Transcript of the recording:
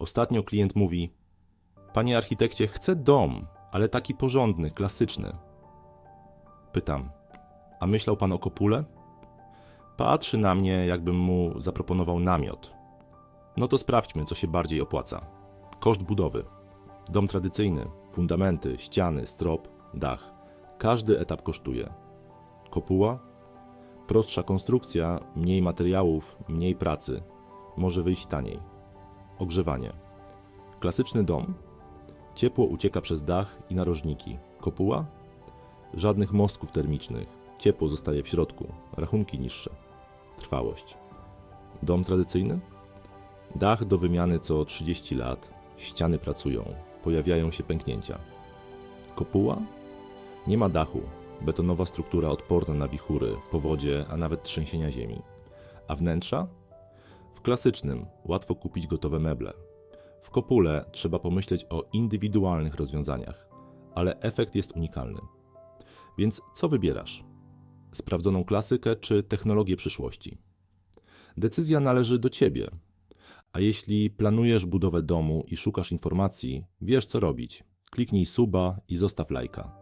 Ostatnio klient mówi: Panie architekcie, chcę dom, ale taki porządny, klasyczny. Pytam: A myślał pan o kopule? Patrzy na mnie, jakbym mu zaproponował namiot. No to sprawdźmy, co się bardziej opłaca. Koszt budowy. Dom tradycyjny, fundamenty, ściany, strop, dach. Każdy etap kosztuje. Kopuła? Prostsza konstrukcja, mniej materiałów, mniej pracy. Może wyjść taniej. Ogrzewanie. Klasyczny dom. Ciepło ucieka przez dach i narożniki. Kopuła? Żadnych mostków termicznych. Ciepło zostaje w środku. Rachunki niższe. Trwałość. Dom tradycyjny? Dach do wymiany co 30 lat. Ściany pracują. Pojawiają się pęknięcia. Kopuła? Nie ma dachu. Betonowa struktura odporna na wichury, powodzie, a nawet trzęsienia ziemi. A wnętrza? W klasycznym łatwo kupić gotowe meble. W kopule trzeba pomyśleć o indywidualnych rozwiązaniach, ale efekt jest unikalny. Więc co wybierasz? Sprawdzoną klasykę czy technologię przyszłości? Decyzja należy do ciebie. A jeśli planujesz budowę domu i szukasz informacji, wiesz co robić. Kliknij suba i zostaw lajka.